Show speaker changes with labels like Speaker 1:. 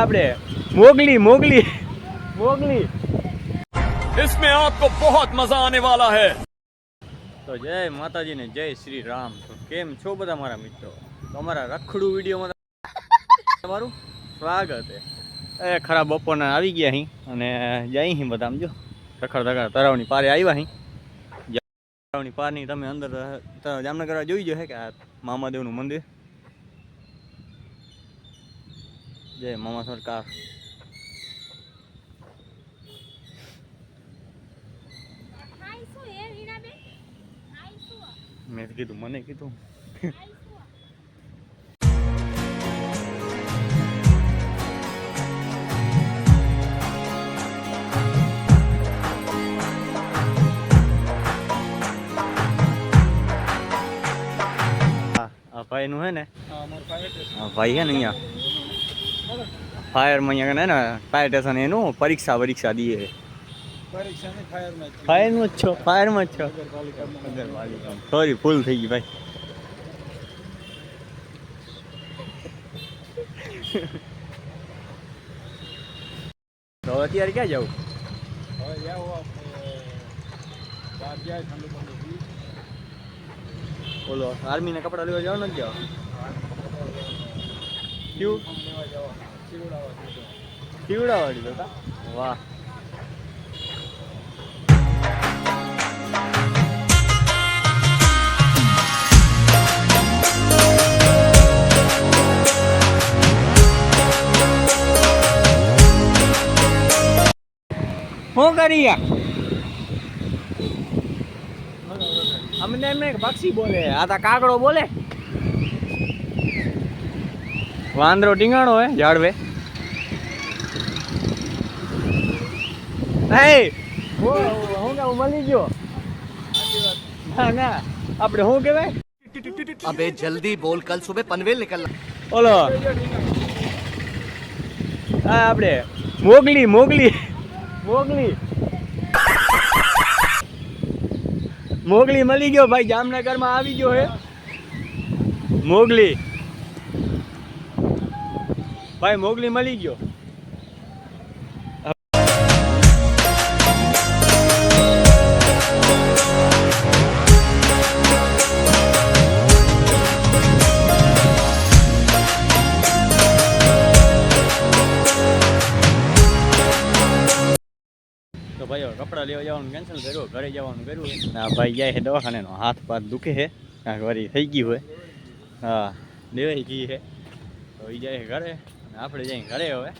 Speaker 1: આપણે મોગલી મોગલી મોગલી
Speaker 2: इसमें आपको बहुत मजा आने वाला है
Speaker 1: તો જય માતાજી ને જય શ્રી રામ તો કેમ છો બધા મારા મિત્રો તો અમારા રખડું વિડીયોમાં તમારું સ્વાગત છે એ ખરા બપોરના આવી ગયા અહીં અને જઈ અહીં બધા આમ જો રખડ રખડ તળાવની પારે આવ્યા અહીં તળાવની પારની તમે અંદર ત- જામનગર જોઈ જો હે કે આ મામાદેવનું મંદિર
Speaker 3: હીરાબેન હાય શું
Speaker 1: મેં કીધું મને કીધું. ભાઈ ભાઈનું હે ને? ભાઈ હે ને અહીંયા? ફાયરમાં અહીંયા ને ફાયર સ્ટેશન એનું પરીક્ષા પરીક્ષા દઈએ. ફાયરનું જ છો. ફાયરમાં જ છો સોરી ફૂલ થઈ ગઈ ભાઈ. તો અત્યારે ક્યાં જવું? બોલો આર્મીના કપડા લેવા જવાનું નથી જવા ક્યું શિવડાવાડી તો. વાહ. શું કરી અમને એમ નહીં પક્ષી બોલે, આ તો કાગડો બોલે. વાંદરો ટીંગાણો હોય ઝાડવે મળી ગયો ના ના આપણે શું કહેવાય?
Speaker 4: અબે જલ્દી બોલ કલ સુબહ પનવેલ નીકળના
Speaker 1: ઓલો. હા આપણે મોગલી મોગલી મોગલી. મોગલી મળી ગયો ભાઈ જામનગરમાં આવી ગયો હે. મોગલી. ભાઈ, મોગલી મળી ગયો. તો ભાઈ કપડાં લેવા જવાનું કેન્સલ કર્યું, ઘરે જવાનું કર્યું આ ભાઈ જાય છે દવાખાનેનો, હાથ પાથ દુખે છે. કાંઈક વળી થઈ ગયું હોય હા દેવાઈ ગઈ છે. તો જાય ઘરે. આપણે જઈ ઘરે હવે.